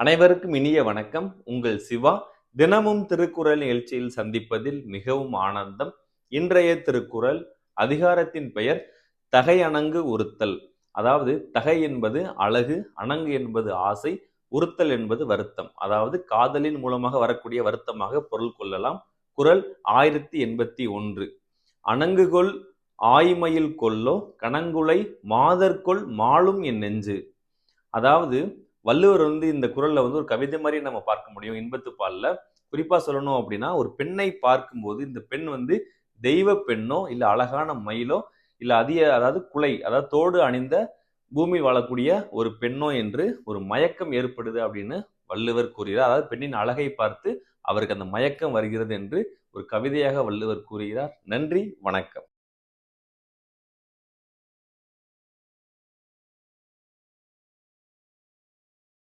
அனைவருக்கும் இனிய வணக்கம். உங்கள் சிவா. தினமும் திருக்குறள் நிகழ்ச்சியில் சந்திப்பதில் மிகவும் ஆனந்தம். இன்றைய திருக்குறள் அதிகாரத்தின் பெயர் தகை அணங்கு உறுத்தல். அதாவது தகை என்பது அழகு அணங்கு என்பது ஆசை உறுத்தல் என்பது வருத்தம். அதாவது காதலின் மூலமாக வரக்கூடிய வருத்தமாக பொருள் கொள்ளலாம். குரல் ஆயிரத்தி எண்பத்தி ஒன்று. அணங்குகொள் ஆய்மையில் கொல்லோ கணங்குலை மாதர்கொள் மாளும் என் நெஞ்சு. அதாவது வள்ளுவர் வந்து இந்த குரலில் வந்து ஒரு கவிதை மாதிரி நம்ம பார்க்க முடியும். இன்பத்து பால்ல. குறிப்பாக சொல்லணும் அப்படின்னா ஒரு பெண்ணை பார்க்கும்போது இந்த பெண் வந்து தெய்வ பெண்ணோ இல்லை அழகான மயிலோ இல்லை அதிக அதாவது குலை அதாவது தோடு அணிந்த பூமியில் வாழக்கூடிய ஒரு பெண்ணோ என்று ஒரு மயக்கம் ஏற்படுது அப்படின்னு வள்ளுவர் கூறுகிறார். அதாவது பெண்ணின் அழகை பார்த்து அவருக்கு அந்த மயக்கம் வருகிறது என்று ஒரு கவிதையாக வள்ளுவர் கூறுகிறார். நன்றி வணக்கம்.